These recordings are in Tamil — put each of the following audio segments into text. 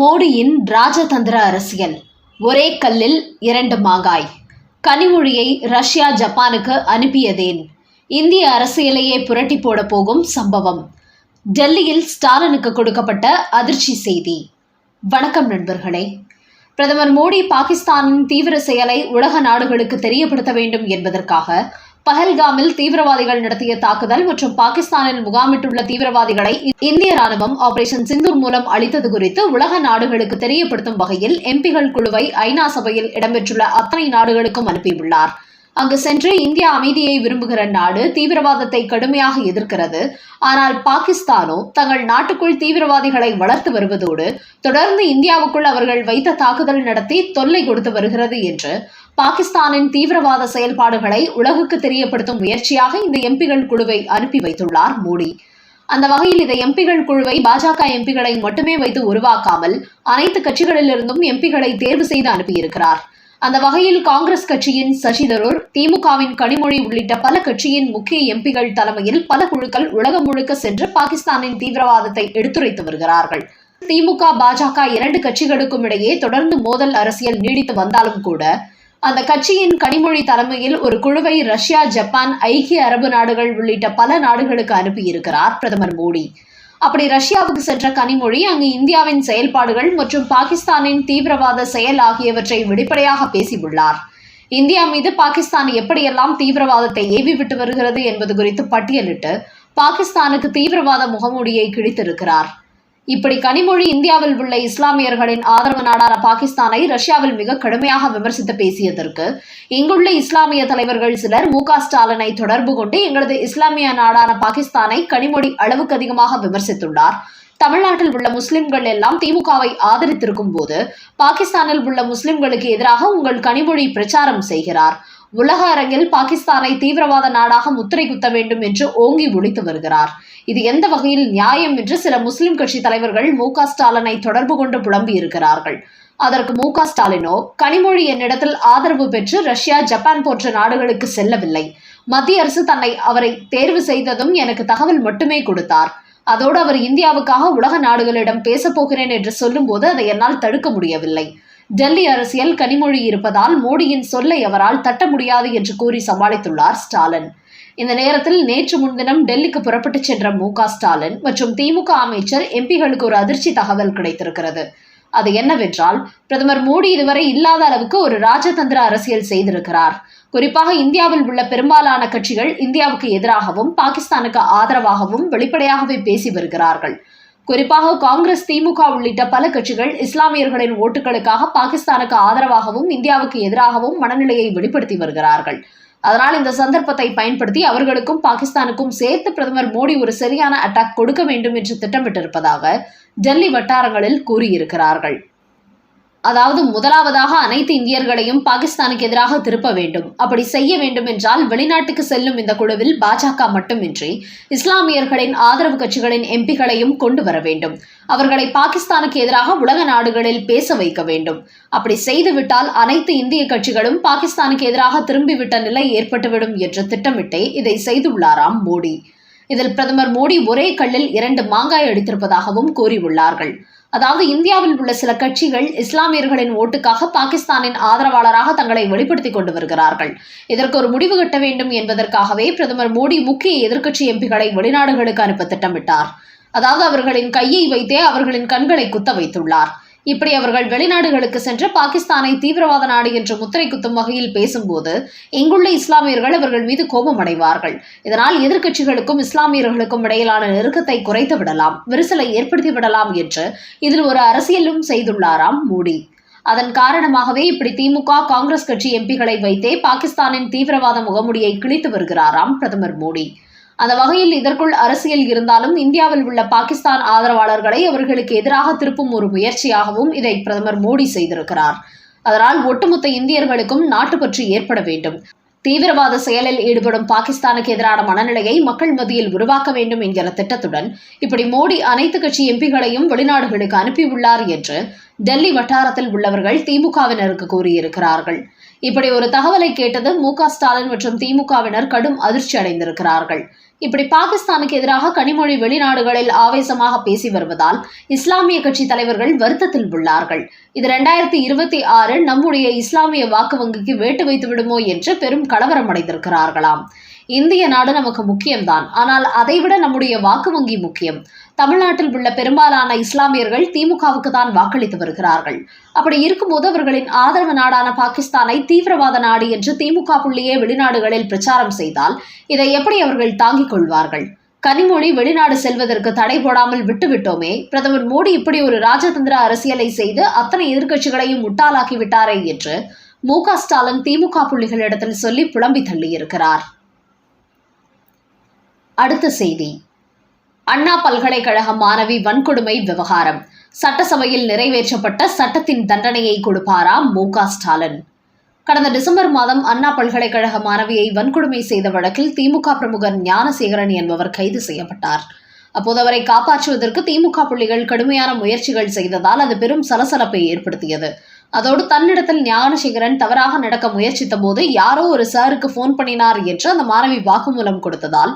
மோடியின் ராஜதந்திர அரசியல். ஒரே கல்லில் இரண்டு மாங்காய் கனிமொழியை ரஷ்யா ஜப்பானுக்கு அனுப்பியதேன். இந்திய அரசியலையே புரட்டி போட போகும் சம்பவம். டெல்லியில் ஸ்டாலினுக்கு கொடுக்கப்பட்ட அதிர்ச்சி செய்தி. வணக்கம் நண்பர்களே. பிரதமர் மோடி பாகிஸ்தானின் தீவிர செயலை உலக நாடுகளுக்கு தெரியப்படுத்த வேண்டும் என்பதற்காக பஹல்காமில் தீவிரவாதிகள் நடத்திய தாக்குதல் மற்றும் பாகிஸ்தானில் முகாமிட்டுள்ள தீவிரவாதிகளை இந்திய ராணுவம் ஆபரேஷன் சிந்தூர் மூலம் அளித்தது குறித்து உலக நாடுகளுக்கு தெரியப்படுத்தும் வகையில் எம்பிகள் குழுவை ஐநா சபையில் இடம்பெற்றுள்ள அத்தனை நாடுகளுக்கும் அனுப்பியுள்ளார். அங்கு சென்று இந்தியா அமைதியை விரும்புகிற நாடு தீவிரவாதத்தை கடுமையாக எதிர்க்கிறது. ஆனால் பாகிஸ்தானோ தங்கள் நாட்டுக்குள் தீவிரவாதிகளை வளர்த்து வருவதோடு தொடர்ந்து இந்தியாவுக்குள் அவர்கள் வைத்த தாக்குதல் நடத்தி தொல்லை கொடுத்து வருகிறது என்று பாகிஸ்தானின் தீவிரவாத செயல்பாடுகளை உலகுக்கு தெரியப்படுத்தும் முயற்சியாக இந்த எம்பிகள் குழுவை அனுப்பி வைத்துள்ளார் மோடி. அந்த வகையில் இந்த எம்பிகள் குழுவை பாஜக எம்பிகளை மட்டுமே வைத்து உருவாக்காமல் அனைத்து கட்சிகளிலிருந்தும் எம்பிகளை தேர்வு செய்து அனுப்பியிருக்கிறார். அந்த வகையில் காங்கிரஸ் கட்சியின் சசிதரூர் திமுகவின் கனிமொழி உள்ளிட்ட பல கட்சியின் முக்கிய எம்பிகள் தலைமையில் பல குழுக்கள் உலகம் முழுக்க சென்று பாகிஸ்தானின் தீவிரவாதத்தை எடுத்துரைத்து வருகிறார்கள். திமுக பாஜக இரண்டு கட்சிகளுக்கும் இடையே தொடர்ந்து மோதல் அரசியல் நீடித்து வந்தாலும் கூட அந்த கட்சியின் கனிமொழி தலைமையில் ஒரு குழுவை ரஷ்யா ஜப்பான் ஐக்கிய அரபு நாடுகள் உள்ளிட்ட பல நாடுகளுக்கு அனுப்பியிருக்கிறார் பிரதமர் மோடி. அப்படி ரஷ்யாவுக்கு சென்ற கனிமொழி அங்கு இந்தியாவின் செயல்பாடுகள் மற்றும் பாகிஸ்தானின் தீவிரவாத செயல் ஆகியவற்றை வெளிப்படையாக பேசியுள்ளார். இந்தியா மீது பாகிஸ்தான் எப்படியெல்லாம் தீவிரவாதத்தை ஏவி விட்டு வருகிறது என்பது குறித்து பட்டியலிட்டு பாகிஸ்தானுக்கு தீவிரவாத முகமூடியை கிழித்திருக்கிறார். இப்படி கனிமொழி இந்தியாவில் உள்ள இஸ்லாமியர்களின் ஆதரவு நாடான பாகிஸ்தானை ரஷ்யாவில் மிக கடுமையாக விமர்சித்து பேசியதற்கு இங்குள்ள இஸ்லாமிய தலைவர்கள் சிலர் மு ஸ்டாலினை தொடர்பு கொண்டு எங்களது இஸ்லாமிய நாடான பாகிஸ்தானை கனிமொழி அளவுக்கு அதிகமாக விமர்சித்துள்ளார். தமிழ்நாட்டில் உள்ள முஸ்லிம்கள் எல்லாம் திமுகவை ஆதரித்திருக்கும் போது பாகிஸ்தானில் உள்ள முஸ்லிம்களுக்கு எதிராக உங்கள் கனிமொழி பிரச்சாரம் செய்கிறார். உலக அரங்கில் பாகிஸ்தானை தீவிரவாத நாடாக முத்திரை குத்த வேண்டும் என்று ஓங்கி ஒழித்து வருகிறார். இது எந்த வகையில் நியாயம் என்று சில முஸ்லிம் கட்சி தலைவர்கள் மு ஸ்டாலினை தொடர்பு கொண்டு புலம்பி இருக்கிறார்கள். அதற்கு மு ஸ்டாலினோ கனிமொழி என்னிடத்தில் ஆதரவு பெற்று ரஷ்யா ஜப்பான் போன்ற நாடுகளுக்கு செல்லவில்லை. மத்திய அரசு தன்னை அவரை தேர்வு செய்ததும் எனக்கு தகவல் மட்டுமே கொடுத்தார். அதோடு அவர் இந்தியாவுக்காக உலக நாடுகளிடம் பேசப் போகிறேன் என்று சொல்லும்போது அதை என்னால் தடுக்க முடியவில்லை. டெல்லி அரசியல் கனிமொழி இருப்பதால் மோடியின் சொல்லை அவரால் தட்ட முடியாது என்று கூறி சமாளித்துள்ளார் ஸ்டாலின். இந்த நேரத்தில் நேற்று முன்தினம் டெல்லிக்கு புறப்பட்டுச் சென்ற மு ஸ்டாலின் மற்றும் திமுக அமைச்சர் எம்பிகளுக்கு ஒரு அதிர்ச்சி தகவல் கிடைத்திருக்கிறது. அது என்னவென்றால் பிரதமர் மோடி இதுவரை இல்லாத அளவுக்கு ஒரு ராஜதந்திர அரசியல் செய்திருக்கிறார். குறிப்பாக இந்தியாவில் உள்ள பெரும்பாலான கட்சிகள் இந்தியாவுக்கு எதிராகவும் பாகிஸ்தானுக்கு ஆதரவாகவும் வெளிப்படையாகவே பேசி வருகிறார்கள். குறிப்பாக காங்கிரஸ் திமுக உள்ளிட்ட பல கட்சிகள் இஸ்லாமியர்களின் ஓட்டுகளுக்காக பாகிஸ்தானுக்கு ஆதரவாகவும் இந்தியாவுக்கு எதிராகவும் மனநிலையை வெளிப்படுத்தி வருகிறார்கள். அதனால் இந்த சந்தர்ப்பத்தை பயன்படுத்தி அவர்களுக்கும் பாகிஸ்தானுக்கும் சேர்த்து பிரதமர் மோடி ஒரு சரியான அட்டாக் கொடுக்க வேண்டும் என்று திட்டமிட்டிருப்பதாக டெல்லி வட்டாரங்களில் கூறியிருக்கிறார்கள். அதாவது முதலாவதாக அனைத்து இந்தியர்களையும் பாகிஸ்தானுக்கு எதிராக திருப்ப வேண்டும். அப்படி செய்ய வேண்டும் என்றால் வெளிநாட்டுக்கு செல்லும் இந்த குழுவில் பாஜக மட்டுமின்றி இஸ்லாமியர்களின் ஆதரவு கட்சிகளின் எம்பிகளையும் கொண்டு வர வேண்டும். அவர்களை பாகிஸ்தானுக்கு எதிராக உலக நாடுகளில் பேச வைக்க வேண்டும். அப்படி செய்துவிட்டால் அனைத்து இந்திய கட்சிகளும் பாகிஸ்தானுக்கு எதிராக திரும்பிவிட்ட நிலை ஏற்பட்டுவிடும் என்று திட்டமிட்டே இதை செய்துள்ளாராம் மோடி. இதில் பிரதமர் மோடி ஒரே கல்லில் இரண்டு மாங்காய் அடித்திருப்பதாகவும் கூறியுள்ளார்கள். அதாவது இந்தியாவில் உள்ள சில கட்சிகள் இஸ்லாமியர்களின் ஓட்டுக்காக பாகிஸ்தானின் ஆதரவாளராக தங்களை வெளிப்படுத்திக் கொண்டு வருகிறார்கள். இதற்கு ஒரு முடிவு கட்ட வேண்டும் என்பதற்காகவே பிரதமர் மோடி முக்கிய எதிர்க்கட்சி எம்பிகளை வெளிநாடுகளுக்கு அனுப்ப திட்டமிட்டார். அதாவது அவர்களின் கையை வைத்தே அவர்களின் கண்களை குத்த வைத்துள்ளார். இப்படி அவர்கள் வெளிநாடுகளுக்கு சென்று பாகிஸ்தானை தீவிரவாத நாடு என்று முத்திரை குத்தும் வகையில் பேசும்போது இங்குள்ள இஸ்லாமியர்கள் அவர்கள் மீது கோபம் அடைவார்கள். இதனால் எதிர்க்கட்சிகளுக்கும் இஸ்லாமியர்களுக்கும் இடையிலான நெருக்கத்தை குறைத்து விடலாம் விரிசலை ஏற்படுத்தி விடலாம் என்று இதில் ஒரு அரசியலும் செய்துள்ளாராம் மோடி. அதன் காரணமாகவே இப்படி திமுக காங்கிரஸ் கட்சி எம்பிகளை வைத்தே பாகிஸ்தானின் தீவிரவாத முகமுடியை கிழித்து வருகிறாராம் பிரதமர் மோடி. அந்த வகையில் இதற்குள் அரசியல் இருந்தாலும் இந்தியாவில் உள்ள பாகிஸ்தான் ஆதரவாளர்களை அவர்களுக்கு எதிராக திருப்பும் ஒரு முயற்சியாகவும் இதை பிரதமர் மோடி செய்திருக்கிறார். அதனால் ஒட்டுமொத்த இந்தியர்களுக்கும் நாட்டு பற்றி ஏற்பட வேண்டும். தீவிரவாத செயலில் ஈடுபடும் பாகிஸ்தானுக்கு எதிரான மனநிலையை மக்கள் மத்தியில் உருவாக்க வேண்டும் என்கிற திட்டத்துடன் இப்படி மோடி அனைத்து கட்சி எம்பிகளையும் வெளிநாடுகளுக்கு அனுப்பியுள்ளார் என்று டெல்லி வட்டாரத்தில் உள்ளவர்கள் திமுகவினருக்கு கூறியிருக்கிறார்கள். இப்படி ஒரு தகவலை கேட்டது மு ஸ்டாலின் மற்றும் திமுகவினர் கடும் அதிர்ச்சி அடைந்திருக்கிறார்கள். இப்படி பாகிஸ்தானுக்கு எதிராக கனிமொழி வெளிநாடுகளில் ஆவேசமாக பேசி வருவதால் இஸ்லாமிய கட்சி தலைவர்கள் வருத்தத்தில் உள்ளார்கள். இது இரண்டாயிரத்தி இருபத்தி ஆறு நம்முடைய இஸ்லாமிய வாக்கு வங்கிக்கு வேட்டு வைத்து விடுமோ என்று பெரும் கலவரம் அடைந்திருக்கிறார்களாம் இந்திய நாடு நமக்கு முக்கியம்தான். ஆனால் அதைவிட நம்முடைய வாக்கு வங்கி முக்கியம். தமிழ்நாட்டில் உள்ள பெரும்பாலான இஸ்லாமியர்கள் திமுகவுக்கு தான் வாக்களித்து வருகிறார்கள். அப்படி இருக்கும்போது அவர்களின் ஆதரவு நாடான பாகிஸ்தானை தீவிரவாத நாடு என்று திமுக புள்ளியே வெளிநாடுகளில் பிரச்சாரம் செய்தால் இதை எப்படி அவர்கள் தாங்கிக் கொள்வார்கள்? கனிமொழி வெளிநாடு செல்வதற்கு தடை போடாமல் விட்டுவிட்டோமே பிரதமர் மோடி இப்படி ஒரு ராஜதந்திர அரசியலை செய்து அத்தனை எதிர்க்கட்சிகளையும் முட்டாளாக்கி விட்டாரே என்று மு க ஸ்டாலின் திமுக புள்ளிகளிடத்தில் சொல்லி புலம்பி தள்ளியிருக்கிறார். அடுத்த செய்தி. அண்ணா பல்கலைக்கழக மாணவி வன்கொடுமை விவகாரம். சட்டசபையில் நிறைவேற்றப்பட்ட சட்டத்தின் தண்டனையை கொடுப்பாராம் மு ஸ்டாலின்? கடந்த டிசம்பர் மாதம் அண்ணா பல்கலைக்கழக மாணவியை வன்கொடுமை செய்த வழக்கில் திமுக பிரமுகர் ஞானசேகரன் என்பவர் கைது செய்யப்பட்டார். அப்போது அவரை காப்பாற்றுவதற்கு திமுக புள்ளிகள் கடுமையான முயற்சிகள் செய்ததால் அது பெரும் சலசலப்பை ஏற்படுத்தியது. அதோடு தன்னிடத்தில் ஞானசேகரன் தவறாக நடக்க முயற்சித்த போது யாரோ ஒரு சாருக்கு போன் பண்ணினார் என்று அந்த மாணவி வாக்குமூலம் கொடுத்ததால்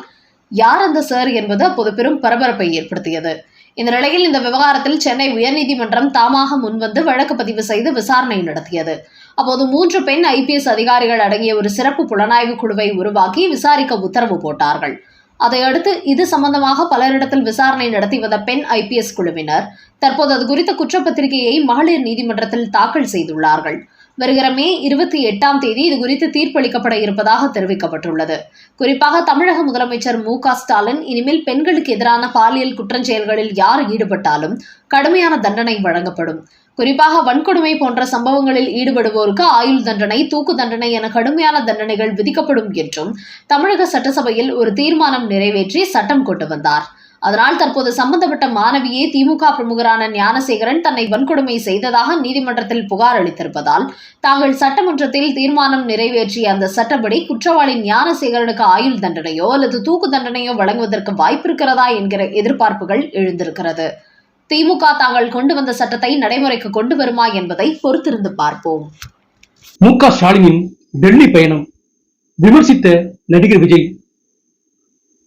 யார் அந்த சார் என்பது அப்போது பெரும் பரபரப்பை ஏற்படுத்தியது. இந்த நிலையில் இந்த விவகாரத்தில் சென்னை உயர்நீதிமன்றம் தாமாக முன்வந்து வழக்கு பதிவு செய்து விசாரணை நடத்தியது. அப்போது மூன்று பெண் ஐபிஎஸ் அதிகாரிகள் அடங்கிய ஒரு சிறப்பு புலனாய்வு குழுவை உருவாக்கி விசாரிக்க உத்தரவு போட்டார்கள். அதையடுத்து இது சம்பந்தமாக பலரிடத்தில் விசாரணை நடத்தி வந்த பெண் ஐபிஎஸ் குழுவினர் தற்போது அது குறித்த குற்றப்பத்திரிகையை மகளிர் நீதிமன்றத்தில் தாக்கல் செய்துள்ளார்கள். வருகிற மே இருபத்தி எட்டாம் தேதி இது குறித்து தீர்ப்பளிக்கப்பட இருப்பதாக தெரிவிக்கப்பட்டுள்ளது. குறிப்பாக தமிழக முதலமைச்சர் மு க ஸ்டாலின் இனிமேல் பெண்களுக்கு எதிரான பாலியல் குற்றச்செயல்களில் யார் ஈடுபட்டாலும் கடுமையான தண்டனை வழங்கப்படும். குறிப்பாக வன்கொடுமை போன்ற சம்பவங்களில் ஈடுபடுவோருக்கு ஆயுள் தண்டனை தூக்கு தண்டனை என கடுமையான தண்டனைகள் விதிக்கப்படும் என்றும் தமிழக சட்டசபையில் ஒரு தீர்மானம் நிறைவேற்றி சட்டம் கொண்டு வந்தார். அதனால் தற்போது சம்பந்தப்பட்ட மாணவியே திமுக பிரமுகரான ஞானசேகரன் தன்னை வன்கொடுமை செய்ததாக நீதிமன்றத்தில் புகார் அளித்திருப்பதால் தாங்கள் சட்டமன்றத்தில் தீர்மானம் நிறைவேற்றிய அந்த சட்டப்படி குற்றவாளி ஞானசேகரனுக்கு ஆயுள் தண்டனையோ அல்லது தூக்கு தண்டனையோ வழங்குவதற்கு வாய்ப்பிருக்கிறதா என்கிற எதிர்பார்ப்புகள் எழுந்திருக்கிறது. திமுக தாங்கள் கொண்டு வந்த சட்டத்தை நடைமுறைக்கு கொண்டு வருமா என்பதை பொறுத்திருந்து பார்ப்போம். மு க ஸ்டாலினின் டெல்லி பயணம் விமர்சித்த நடிகர் விஜய்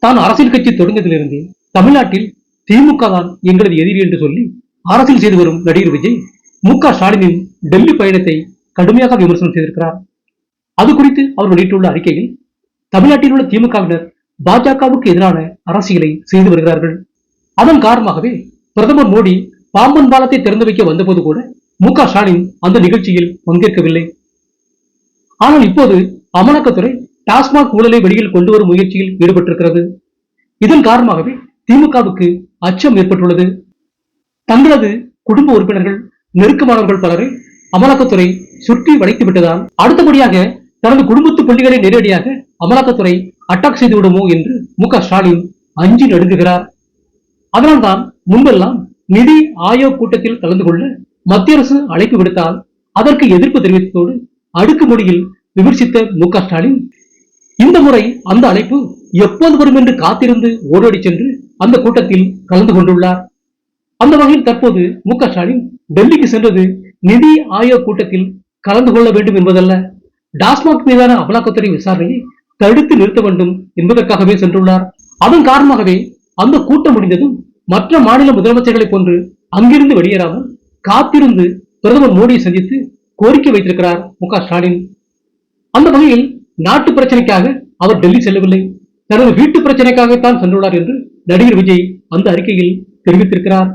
தான் அரசியல் கட்சி தொடங்கியதிலிருந்தே தமிழ்நாட்டில் திமுக தான் எங்களது எதிரி என்று சொல்லி அரசியல் செய்து வரும் நடிகர் விஜய் மு க ஸ்டாலினின் டெல்லி பயணத்தை கடுமையாக விமர்சனம் செய்திருக்கிறார். அது குறித்து அவர் வெளியிட்டுள்ள அறிக்கையில் தமிழ்நாட்டில் உள்ள திமுகவினர் பாஜகவுக்கு எதிரான அரசியலை செய்து வருகிறார்கள். அதன் காரணமாகவே பிரதமர் மோடி பாம்பன் பாலத்தை திறந்து வைக்க வந்தபோது கூட மு க ஸ்டாலின் அந்த நிகழ்ச்சியில் பங்கேற்கவில்லை. ஆனால் இப்போது அமலாக்கத்துறை டாஸ்மாக் ஊழலை வெளியில் கொண்டு வரும் முயற்சியில் ஈடுபட்டிருக்கிறது. இதன் காரணமாகவே திமுகவுக்கு அச்சம் ஏற்பட்டுள்ளது. தங்களது குடும்ப உறுப்பினர்கள் நெருக்கமானவர்கள் பலரை அமலாக்கத்துறை சுற்றி வளைத்து விட்டதால் அடுத்தபடியாக தனது குடும்பத்து புள்ளிகளை நேரடியாக அமலாக்கத்துறை அட்டாக் செய்து விடுமோ என்று மு க ஸ்டாலின் அஞ்சி நடுங்குகிறார். அதனால்தான் முன்பெல்லாம் நிதி ஆயோக் கூட்டத்தில் கலந்து கொள்ள மத்திய அரசு அழைப்பு விடுத்தால் அதற்கு எதிர்ப்பு தெரிவித்ததோடு அடுக்கு மொழியில் விமர்சித்த மு க ஸ்டாலின் இந்த முறை அந்த அழைப்பு எப்போது வரும் என்று காத்திருந்து ஓடோடி சென்று அந்த கூட்டத்தில் கலந்து கொண்டுள்ளார். அந்த வகையில் தற்போது மு க ஸ்டாலின் டெல்லிக்கு சென்றது நிதி ஆயோக் கூட்டத்தில் கலந்து கொள்ள வேண்டும் என்பதல்ல. டாஸ்மாக் மீதான அமலாக்கத்துறை விசாரணையை தடுத்து நிறுத்த வேண்டும் என்பதற்காகவே சென்றுள்ளார். அதன் காரணமாகவே அந்த கூட்டம் முடிந்ததும் மற்ற மாநில முதலமைச்சர்களைப் போன்று அங்கிருந்து வெளியேறாமல் காத்திருந்து பிரதமர் மோடியை சந்தித்து கோரிக்கை வைத்திருக்கிறார் மு க ஸ்டாலின். அந்த வகையில் நாட்டு பிரச்சனைக்காக அவர் டெல்லி செல்லவில்லை. தனது வீட்டு பிரச்சனைக்காகத்தான் சென்றுள்ளார் என்று நடிகர் விஜய் அந்த அறிக்கையில் தெரிவித்திருக்கிறார்.